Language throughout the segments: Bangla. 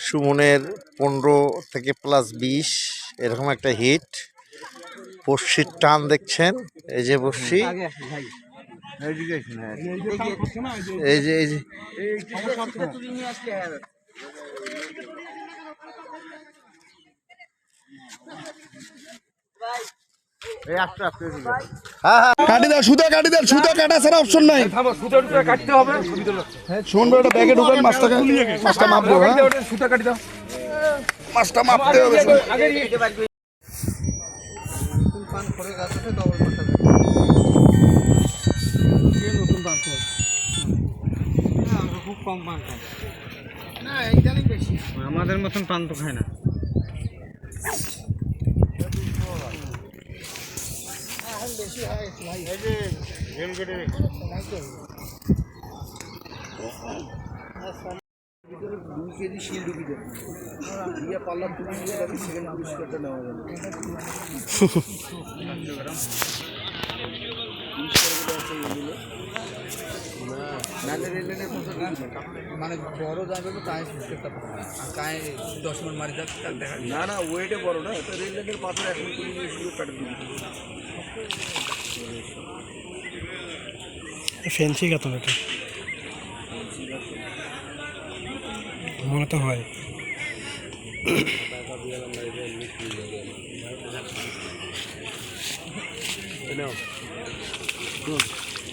সুমনের পনেরো থেকে প্লাস বিশ, এরকম একটা হিট বর্ষির টান দেখছেন? এই যে বর্ষি এই যে এই যে। হ্যাঁ হ্যাঁ কাটি দাও সুতা কাটি দাও সুতা কাটা ছাড়া অপশন নাই। থামো কাটতে হবে। শুনুন ভাই ওটা ব্যাগে ঢুকান মাছটাকে মাছটা মাপবো হ্যাঁ। সুতো কাটি দাও। মাছটা মাপতে হবে আগে আমাদের মতন পান তো খায় না। এখন বেশি হয়ে গেছে ভাই এই যে রেল গেটে দুই কেজি শিলডুবি দেবো দিয়ে পারলাম সেখানে পুরস্কারটা নেওয়া যাবে মানে বড় যাবে তো কায়ে সিস্টেমটা আর কায়ে দশ মিনিট মারি যাক তার দেখা না না ওয়েটে বড় না তো রেল লাইনের পাথর এখন তুলে নিয়ে শুয়ে কাটে দিবি। ফ্যান্সি কাতন এটা? মনে তো হয়।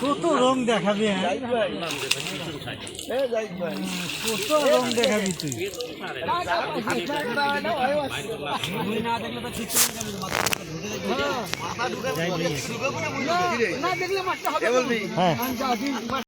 কত রং দেখাবি হ্যাঁ কত রং দেখাবি তুই না হয় হ্যাঁ